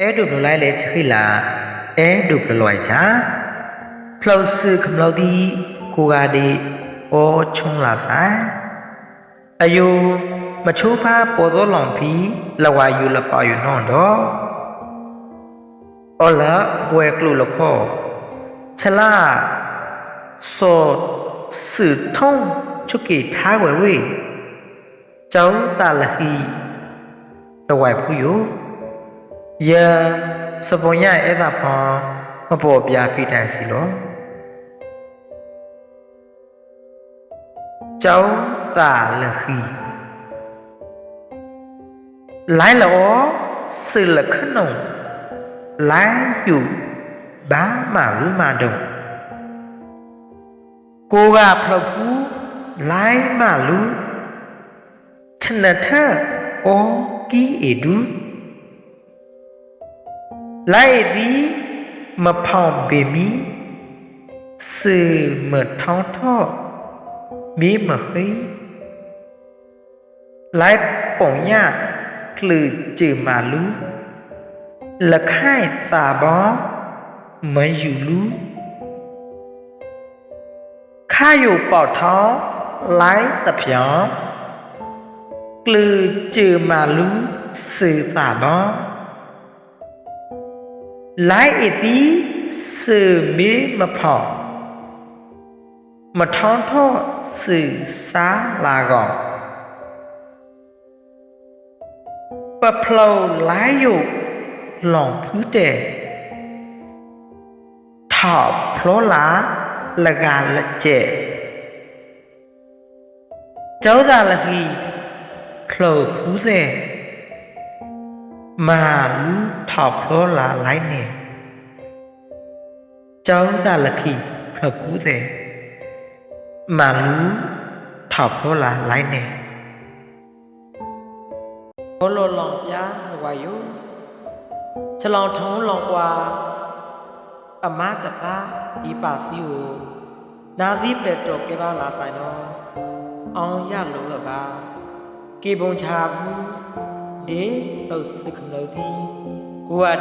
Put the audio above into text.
အဲ့ဒုဘလိုင်လေချိလာအဲ့ဒုဘလိုင်ချာဖလောစုခမလို့ဒီကိုကဒီအောချုံလာဆိုင်အယုမချိုးဖာပေါ်တော်လွန်ဖီလဝါယူလပါယူနော်တော့အော်လာဘွယ်ကလူလခောချလာစောစုထုံချုကေထားဝဲဝေကျောင်းတလဟီတဝိုင်ဖူယို ယစပွန်ရဧသဖံမပေါ်ပြဖိတန်စီလောကျောင်းသာလခီလိုင်းလောစိလခနုံလိုင်းယူဘာမလူမတုံကိုကဖလခုလိုင်းမလူချနထဩကီအဒူ လိုက်သည်မဖောင်ပေမီစေမထောင်းထော့မေးမဖိလိုက်ပုံညคลือจือมาลูละค่ายตาบอเหมือนอยู่ลูข้าอยู่ปอดท้องไล่ตะเพียงกลือจือมาลูสื่อตาบอ Lại tí sự mê mà phỏ Mà thon thọ sự xa là gọn Và phlâu lái dụ lòng thứ tệ Thọ phó lá là gà là trẻ Cháu ra là gì Phlâu thứ tệ မာလူထောက်ဖောလာလိုက်နေကျောင်းသားလခိဖပူးတဲ့မာလူထောက်ဖောလာလိုက်နေဘောလောလောင်ပြားဝါယုချလောင်ထုံးလောင်ကွာအမတကားဒီပါစီကိုနာစီပက်တော်ကေပါလာဆိုင်တော့အောင်ရလုံးကပါကေပုံချဘူး đế đâu sư không lời thi qua